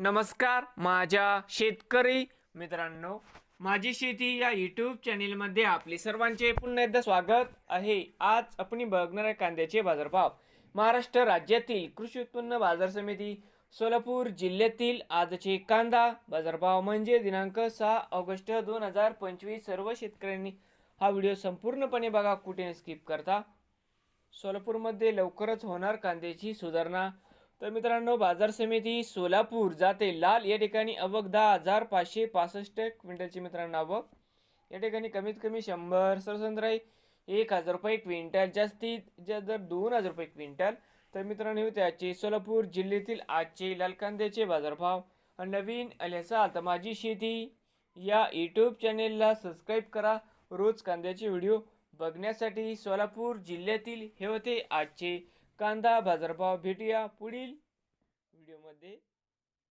नमस्कार माझ्या शेतकरी मित्रांनो माझी शेती या यूट्यूब चॅनेलमध्ये आपले सर्वांचे पुन्हा एकदा स्वागत आहे. आज आपण बघणार आहे कांद्याचे बाजारभाव. महाराष्ट्र राज्यातील कृषी उत्पन्न बाजार समिती सोलापूर जिल्ह्यातील आजचे कांदा बाजारभाव म्हणजे दिनांक सहा ऑगस्ट दोन हजार पंचवीस. सर्व शेतकऱ्यांनी हा व्हिडिओ संपूर्णपणे बघा कुठे स्किप करता. सोलापूरमध्ये लवकरच होणार कांद्याची सुधारणा. तर मित्रांनो बाजार समिती सोलापूर जाते लाल. या ठिकाणी आवक दहा हजार पाचशे पासष्ट क्विंटलची मित्रांनो आवक. या ठिकाणी कमीत कमी शंभर सरसंद्राई एक हजार रुपये क्विंटल जास्तीत जास्त दर दोन हजार रुपये क्विंटल. तर मित्रांनो त्याचे सोलापूर जिल्ह्यातील आजचे लाल कांद्याचे बाजारभाव नवीन आले असाल तर माझी शेती या यूट्यूब चॅनेलला सबस्क्राईब करा. रोज कांद्याचे व्हिडिओ बघण्यासाठी सोलापूर जिल्ह्यातील हे होते आजचे कांदा बाजारभाव भेटूया पुढील व्हिडिओमध्ये.